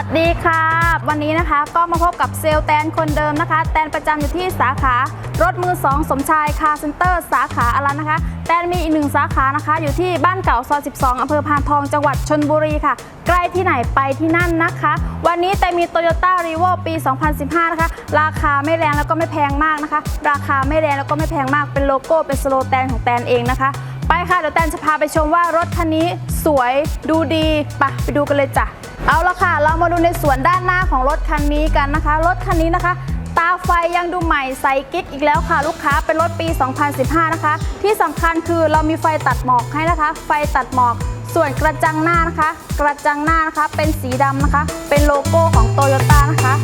วัสดีค่ะ วันนี้นะคะก็มาพบกับเซลแตนคนเดิมนะคะ แตนประจำอยู่ที่สาขารถมือ 2 สมชายคาเซ็นเตอร์สาขาอลันนะคะ แตนมีอีกหนึ่งสาขานะคะ อยู่ที่บ้านเก่าซอย 12 อำเภอพานทองจังหวัดชนบุรีค่ะ ใกล้ที่ไหนไปที่นั่นนะคะ วันนี้แต่มี Toyota r e v o ปี 2015 นะคะ ราคาไม่แรงแล้วก็ไม่แพงมากนะคะ ราคาไม่แรงแล้วก็ไม่แพงมากเป็นโลโก้เป็นสโลแตนของแตนเองนะคะไปค่ะเดี๋ยวแตนจะพาไปชมว่ารถคันนี้สวยดูดีปะไปดูกันเลยจ้ะ เอาละค่ะ เรามาดูในส่วนด้านหน้าของรถคันนี้กันนะคะ รถคันนี้นะคะ ตาไฟยังดูใหม่ใสกิ๊กอีกแล้วค่ะ ลูกค้าเป็นรถปี 2015 นะคะ ที่สำคัญคือเรามีไฟตัดหมอกให้นะคะ ไฟตัดหมอก ส่วนกระจังหน้านะคะ กระจังหน้านะคะ เป็นสีดำนะคะ เป็นโลโก้ของโตโยต้านะคะ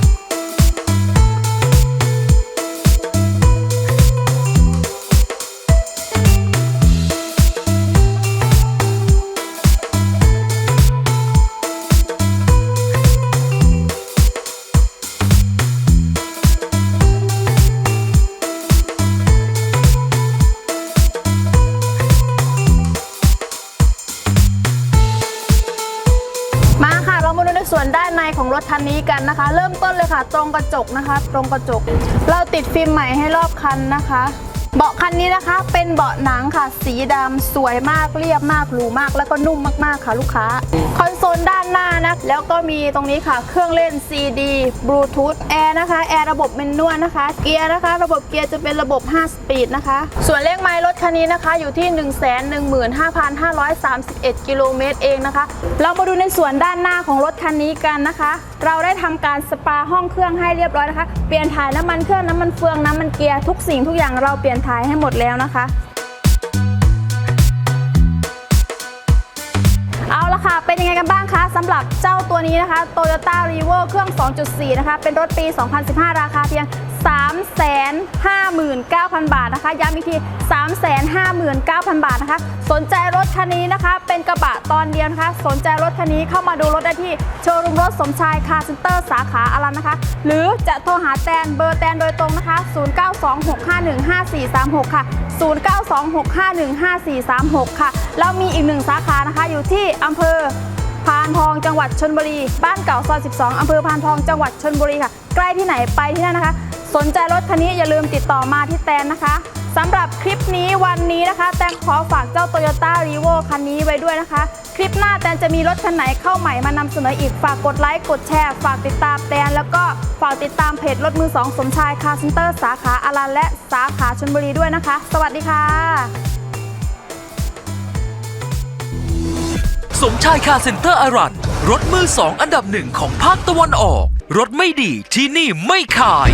มาค่ะเรามาดูในส่วนด้านในของรถคันนี้กันนะคะ เริ่มต้นเลยค่ะ ตรงกระจกนะคะ ตรงกระจก เราติดฟิล์มใหม่ให้รอบคันนะคะ เบาะคันนี้นะคะ เป็นเบาะหนังค่ะ สีดำสวยมากเรียบมากหรูมาก แล้วก็นุ่มมากๆค่ะลูกค้า คอนโซลด้านหน้านะ แล้วก็มีตรงนี้ค่ะ เครื่องเล่น CD บลูทูธแอร์นะคะ แอร์ระบบเมนนวลนะคะ เกียร์นะคะ ระบบเกียร์จะเป็นระบบ 5 สปีดนะคะ ส่วนเลขไมล์รถคันนี้นะคะ อยู่ที่ 115,531 กิโลเมตรเองนะคะ เรามาดูในส่วนด้านหน้าของรถคันนี้กันนะคะ เราได้ทำการสปาห้องเครื่องให้เรียบร้อยนะคะ เปลี่ยนถ่ายน้ำมันเครื่องน้ำมันเฟืองน้ำมันเกียร์ทุกสิ่งทุกอย่างเราเปลี่ยนถ่ายให้หมดแล้วนะคะเอาละค่ะ เป็นยังไงกันบ้างคะสำหรับเจ้าตัวนี้นะคะ Toyota r e v o เครื่อง 2.4 นะคะ เป็นรถปี 2015 ราคาเพียง 359,000 บาทนะคะ ย้ำอีกที 359,000 บาทนะคะ สนใจรถคันนี้นะคะ เป็นกระบะตอนเดียวนะคะ สนใจรถคันนี้เข้ามาดูรถได้ที่โชว์รูมรถสมชายคาร์เซ็นเตอร์สาขาอารันนะคะ หรือจะโทรหาแตนเบอร์แตนโดยตรงนะคะ 0926515436 ค่ะ 0926515436 ค่ะแล้วมีอีกหนึ่งสาขานะคะ อยู่ที่อำเภอพานทองจังหวัดชนบุรี บ้านเก่าซอย 12 อำเภอพานทองจังหวัดชนบุรีค่ะ ใกล้ที่ไหนไปที่นั่นนะคะ สนใจรถคันนี้อย่าลืมติดต่อมาที่แตนนะคะสำหรับคลิปนี้วันนี้นะคะ แตนขอฝากเจ้า Toyota r e v o คันนี้ไว้ด้วยนะคะ คลิปหน้าแตนจะมีรถคันไหนเข้าใหม่มานำเสนออีกฝากกดไลค์กดแชร์ ฝากติดตามแตนแล้วก็ฝากติดตามเพจรถมือสองสมชายคาร์เซ็นเตอร์สาขาอารันและสาขาชนบุรีด้วยนะคะ สวัสดีค่ะสมชายคาร์เซ็นเตอร์อารันรถมือสองอันดับหนึ่งของภาคตะวันออก รถไม่ดีที่นี่ไม่ขาย